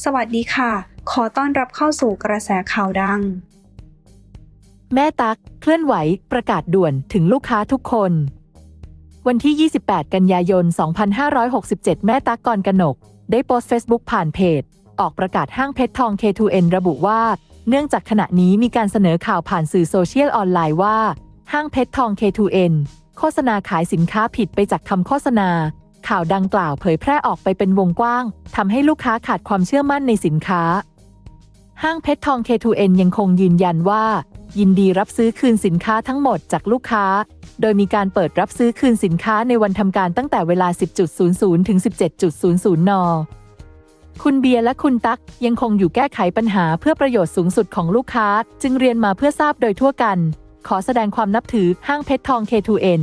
สวัสดีค่ะ ขอต้อนรับเข้าสู่กระแสข่าวดัง แม่ตั๊กเคลื่อนไหวประกาศด่วนถึงลูกค้าทุกคน วันที่ 28 กันยายน 2567 แม่ตั๊กกรกนก ได้โพสต์ Facebook ผ่านเพจ ออกประกาศห้างเพชรทอง K2N ระบุว่า เนื่องจากขณะนี้มีการเสนอข่าวผ่านสื่อโซเชียลออนไลน์ว่า ห้างเพชรทอง K2N โฆษณาขายสินค้าผิดไปจากคำโฆษณา ข่าวดังกล่าวเผยแพร่ออกไปเป็นวงกว้างทำให้ลูกค้าขาดความเชื่อมั่นในสินค้า ห้างเพชรทอง K2N ยังคงยืนยันว่า ยินดีรับซื้อคืนสินค้าทั้งหมดจากลูกค้า โดยมีการเปิดรับซื้อคืนสินค้าในวันทำการตั้งแต่เวลา 10.00 ถึง 17.00 น คุณเบียร์และคุณตั๊กยังคงอยู่แก้ไขปัญหาเพื่อประโยชน์สูงสุดของลูกค้า จึงเรียนมาเพื่อทราบโดยทั่วกัน ขอแสดงความนับถือห้างเพชรทอง K2N